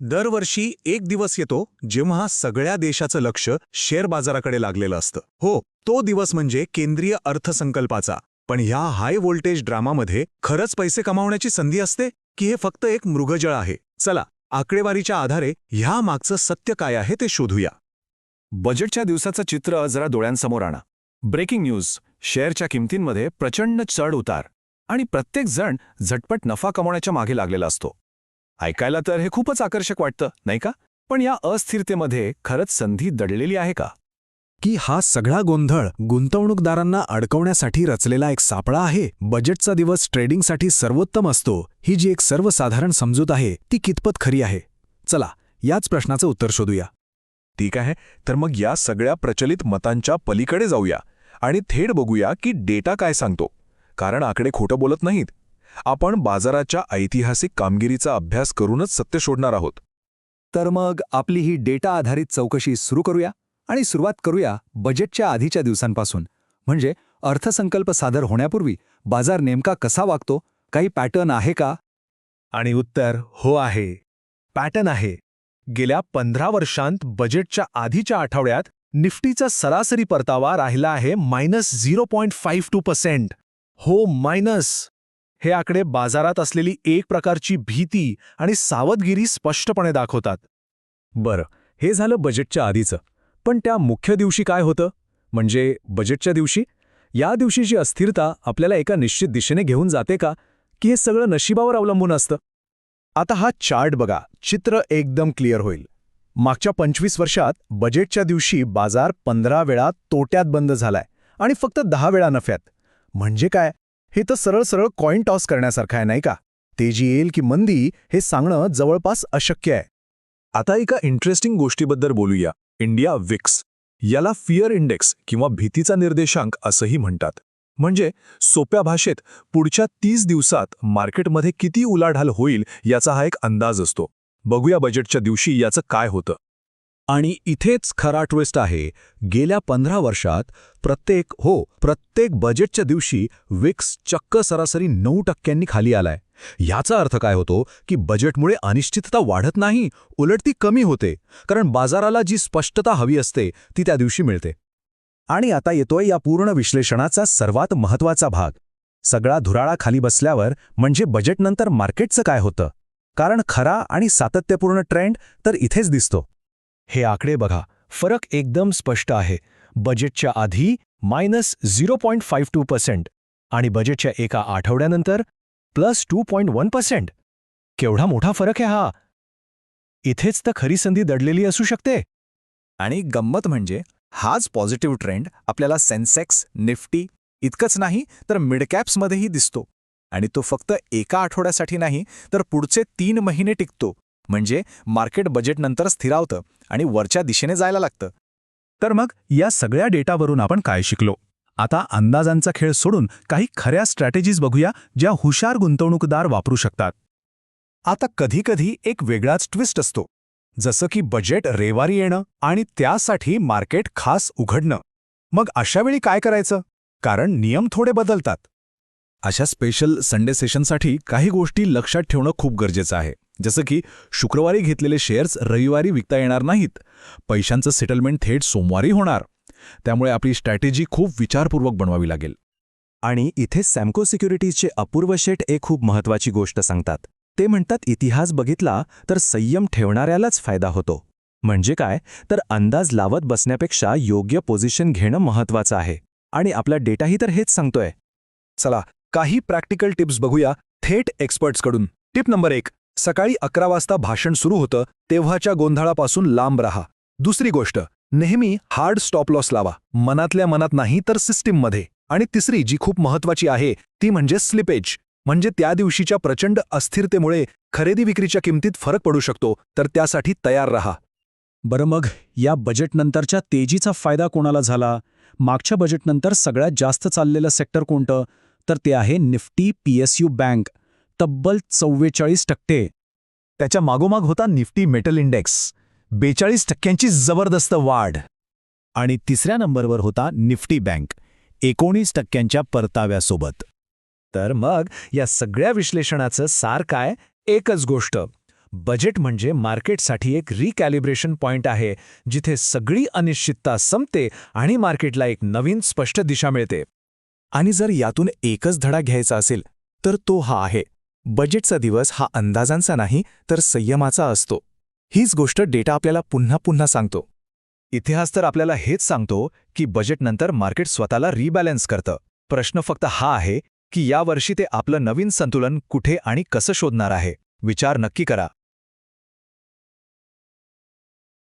दरवर्षी एक दिवस येतो जेव्हा सगळ्या देशाचं लक्ष शेअर बाजाराकडे लागलेलं असतं. हो तो दिवस म्हणजे केंद्रीय अर्थसंकल्पाचा. पण ह्या हाय व्होल्टेज ड्रामामध्ये खरंच पैसे कमावण्याची संधी असते? की हे फक्त एक मृगजळ आहे? चला आकडेवारीच्या आधारे ह्या मागचं सत्य काय आहे ते शोधूया. बजेटच्या दिवसाचं चित्र जरा डोळ्यांसमोर आणा. ब्रेकिंग न्यूज शेअरच्या किमतींमध्ये प्रचंड चढ उतार. आणि प्रत्येकजण झटपट नफा कमावण्याच्या मागे लागलेला असतो. ऐकायला तर हे खूपच आकर्षक वाटतं नाही का? पण या अस्थिरतेमध्ये खरंच संधी दडलेली आहे का? की हा सगळा गोंधळ गुंतवणूकदारांना अडकवण्यासाठी रचलेला एक सापळा आहे बजेटचा दिवस ट्रेडिंगसाठी सर्वोत्तम असतो ही जी एक सर्वसाधारण समजूत आहे ती कितपत खरी आहे? चला याच प्रश्नाचं उत्तर शोधूया. ठीक आहे तर मग या सगळ्या प्रचलित मतांच्या पलीकडे जाऊया आणि थेट बघूया की डेटा काय सांगतो. कारण आकडे खोटं बोलत नाहीत. आपण बाजाराच्या ऐतिहासिक कामगिरीचा अभ्यास करूनच सत्य शोधणार आहोत. तर मग आपली ही डेटा आधारित चौकशी सुरू करूया आणि सुरुवात करूया बजेटच्या आधीच्या दिवसांपासून. म्हणजे अर्थसंकल्प सादर होण्यापूर्वी बाजार नेमका कसा वागतो? काही पॅटर्न आहे का? आणि उत्तर हो आहे. पॅटर्न आहे. गेल्या पंधरा वर्षांत बजेटच्या आधीच्या आठवड्यात निफ्टीचा सरासरी परतावा राहिला आहे minus zero point five two percent. हो मायनस. हे आकडे बाजारात असलेली एक प्रकारची भीती आणि सावधगिरी स्पष्टपणे दाखवतात. बरं हे झालं बजेटच्या आधीचं. पण त्या मुख्य दिवशी काय होतं? म्हणजे बजेटच्या दिवशी? या दिवशीची अस्थिरता आपल्याला एका निश्चित दिशेने घेऊन जाते का? की हे सगळं नशिबावर अवलंबून असतं? आता हा चार्ट बघा. चित्र एकदम क्लिअर होईल. मागच्या पंचवीस वर्षात बजेटच्या दिवशी बाजार पंधरा वेळा तोट्यात बंद झालाय आणि फक्त दहा वेळा नफ्यात. म्हणजे काय? हे तर सरळ सरळ कॉईन टॉस करण्यासारखं आहे नाही का? तेजी येईल की मंदी हे सांगणं जवळपास अशक्य आहे. आता एका इंटरेस्टिंग गोष्टीबद्दल बोलूया. इंडिया विक्स याला फिअर इंडेक्स किंवा भीतीचा निर्देशांक असंही म्हणतात. म्हणजे सोप्या भाषेत पुढच्या तीस दिवसात मार्केटमध्ये किती उलाढाल होईल याचा हा एक अंदाज असतो. बघूया बजेटच्या दिवशी याचं काय होतं. आणि इथेच खरा ट्विस्ट आहे. गेल्या पंधरा वर्षात प्रत्येक हो प्रत्येक बजेटच्या दिवशी विक्स चक्क सरासरी नऊ टक्क्यांनी खाली आलाय. याचा अर्थ काय होतो की बजेटमुळे अनिश्चितता वाढत नाही उलट ती कमी होते. कारण बाजाराला जी स्पष्टता हवी असते ती त्या दिवशी मिळते. आणि आता येतोय या पूर्ण विश्लेषणाचा सर्वात महत्त्वाचा भाग. सगळा धुराळा खाली बसल्यावर म्हणजे बजेटनंतर मार्केटचं काय होतं? कारण खरा आणि सातत्यपूर्ण ट्रेंड तर इथेच दिसतो. हे आकडे बघा. फरक एकदम स्पष्ट आहे. बजेटच्या आधी minus zero point five two percent आणि बजेटच्या एका आठवड्यानंतर plus two point one percent. केवढा मोठा फरक आहे हा. इथेच तर खरी संधी दडलेली असू शकते. आणि गंमत म्हणजे हाच पॉझिटिव्ह ट्रेंड आपल्याला सेन्सेक्स निफ्टी इतकंच नाही तर मिडकॅप्समध्येही दिसतो. आणि तो फक्त एका आठवड्यासाठी नाही तर पुढचे तीन महिने टिकतो. म्हणजे मार्केट बजेटनंतर स्थिरावतं आणि वरच्या दिशेने जायला लागतं. तर मग या सगळ्या डेटावरून आपण काय शिकलो? आता अंदाजांचा खेळ सोडून काही खऱ्या स्ट्रॅटेजीज बघूया ज्या हुशार गुंतवणूकदार वापरू शकतात. आता कधीकधी एक वेगळाच ट्विस्ट असतो. जसं की बजेट रेवारी येणं आणि त्यासाठी मार्केट खास उघडणं. मग अशावेळी काय करायचं? कारण नियम थोडे बदलतात. अशा स्पेशल संडे सेशनसाठी काही गोष्टी लक्षात ठेवणं खूप गरजेचं आहे. जसं की शुक्रवारी घेतलेले शेअर्स रविवारी विकता येणार नाहीत. पैशांचं सेटलमेंट थेट सोमवारी होणार. त्यामुळे आपली स्ट्रॅटेजी खूप विचारपूर्वक बनवावी लागेल. आणि इथे सॅम्को सिक्युरिटीजचे अपूर्व शेट एक खूप महत्वाची गोष्ट सांगतात. ते म्हणतात इतिहास बघितला तर संयम ठेवणाऱ्यालाच फायदा होतो. म्हणजे काय? तर अंदाज लावत बसण्यापेक्षा योग्य पोझिशन घेणं महत्वाचं आहे. आणि आपला डेटाही तर हेच सांगतोय. चला काही प्रॅक्टिकल टिप्स बघूया थेट एक्सपर्ट्सकडून टिप नंबर एक सकाळी अकरा वाजता भाषण सुरू होतं तेव्हाच्या गोंधळापासून लांब राहा. दुसरी गोष्ट नेहमी हार्ड स्टॉप लॉस लावा. मनातल्या मनात नाही तर सिस्टीममध्ये. आणि तिसरी जी खूप महत्वाची आहे ती म्हणजे स्लिपेज म्हणजे त्या दिवशीच्या प्रचंड अस्थिरतेमुळे खरेदी विक्रीच्या किमतीत फरक पडू शकतो तर त्यासाठी तयार रहा. बरं मग या बजेटनंतरच्या तेजीचा फायदा कोणाला झाला? मागच्या बजेटनंतर सगळ्यात जास्त चाललेलं सेक्टर कोणतं? तर ते आहे निफ्टी पीएसयू बँक. तब्बल चव्वेचाळीस टक्के. त्याच्या मागोमाग होता निफ्टी मेटल इंडेक्स. बेचाळीस टक्क्यांची जबरदस्त वाढ. आणि तिसऱ्या नंबरवर होता निफ्टी बँक एकोणीस टक्क्यांच्या परताव्यासोबत. तर मग या सगळ्या विश्लेषणाचं सार काय? एकच गोष्ट. बजेट म्हणजे मार्केटसाठी एक रिकॅलिब्रेशन पॉइंट आहे जिथे सगळी अनिश्चितता संपते आणि मार्केटला एक नवीन स्पष्ट दिशा मिळते. आणि जर यातून एकच धडा घ्यायचा असेल तर तो हा आहे. बजेटचा दिवस हा अंदाजांचा नाही तर संयमाचा असतो. हीच गोष्ट डेटा आपल्याला पुन्हा पुन्हा सांगतो. इतिहास तर आपल्याला हेच सांगतो की बजेटनंतर मार्केट स्वतःला रिबॅलन्स करतं. प्रश्न फक्त हा आहे की यावर्षी ते आपलं नवीन संतुलन कुठे आणि कसं शोधणार आहे? विचार नक्की करा.